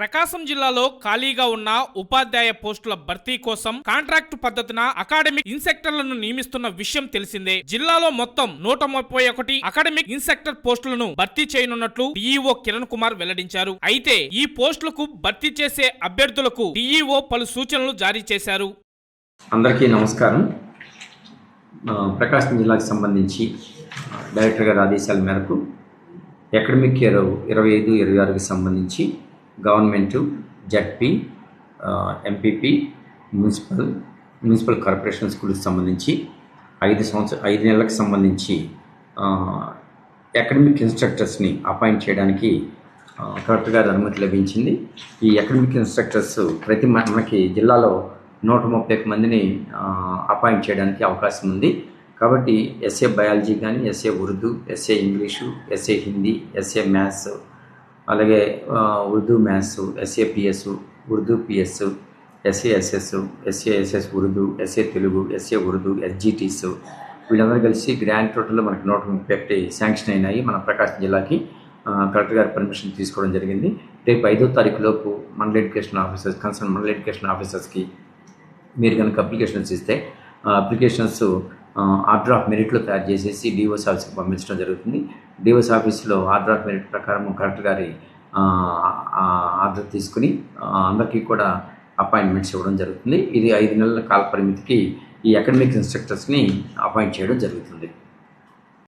ప్రకాశం జిల్లాలో ఖాళీగా ఉన్న ఉపాధ్యాయ పోస్టుల భర్తీ కోసం కాంట్రాక్టు పద్ధతిన అకాడమిక్ ఇన్సెక్టర్లను నియమిస్తున్న విషయం తెలిసిందే. జిల్లాలో మొత్తం నూట ముప్పై ఒకటి అకాడమిక్ ఇన్సెక్టర్ పోస్టులను భర్తీ చేయనున్నట్లు డిఈఓ కిరణ్ కుమార్ వెల్లడించారు. అయితే ఈ పోస్టులకు భర్తీ చేసే అభ్యర్థులకు డిఈఓ పలు సూచనలు జారీ చేశారు. అందరికీ నమస్కారం. ప్రకాశం జిల్లాకు సంబంధించి డైరెక్టర్ గారి ఆదేశాల మేరకు అకాడమిక్ ఇయర్ ఇరవై ఐదు ఇరవై ఆరుకి సంబంధించి government ZP MPP municipal municipal corporation స్కూల్కి సంబంధించి ఐదు సంవత్సరం ఐదు నెలలకు సంబంధించి అకాడమిక్ ఇన్స్ట్రక్టర్స్ని అపాయింట్ చేయడానికి కలెక్టర్ గారి అనుమతి లభించింది. ఈ అకాడమిక్ ఇన్స్ట్రక్టర్స్ ప్రతి మనకి జిల్లాలో నూట ముప్పై మందిని అపాయింట్ చేయడానికి అవకాశం ఉంది. కాబట్టి ఎస్ఏ బయాలజీ కానీ SA Urdu SA English SA Hindi SA maths అలాగే Urdu maths SA PS Urdu PS SA SASS SS Urdu SA Telugu SA Urdu SGTs వీళ్ళందరూ కలిసి గ్రాండ్ టోటల్లో మనకి నూట ముప్పై ఒకటి శాంక్షన్ అయినాయి మన ప్రకాశం జిల్లాకి. కలెక్టర్ గారి పర్మిషన్ తీసుకోవడం జరిగింది. రేపు ఐదో తారీఖు లోపు mandal education officers concern mandal education ఆఫీసర్స్కి మీరు కనుక అప్లికేషన్స్ ఇస్తే అప్లికేషన్స్ ఆర్డర్ ఆఫ్ మెరిట్లో తయారు చేసేసి డివోస్ ఆఫీస్కి పంపించడం జరుగుతుంది. డివోస్ ఆఫీస్లో ఆర్డర్ ఆఫ్ మెరిట్ ప్రకారం కలెక్టర్ గారి ఆర్డర్ తీసుకుని అందరికీ కూడా అపాయింట్మెంట్స్ ఇవ్వడం జరుగుతుంది. ఇది ఐదు నెలల కాల పరిమితికి ఈ అకాడమిక్ ఇన్స్ట్రక్టర్స్ని అపాయింట్ చేయడం జరుగుతుంది.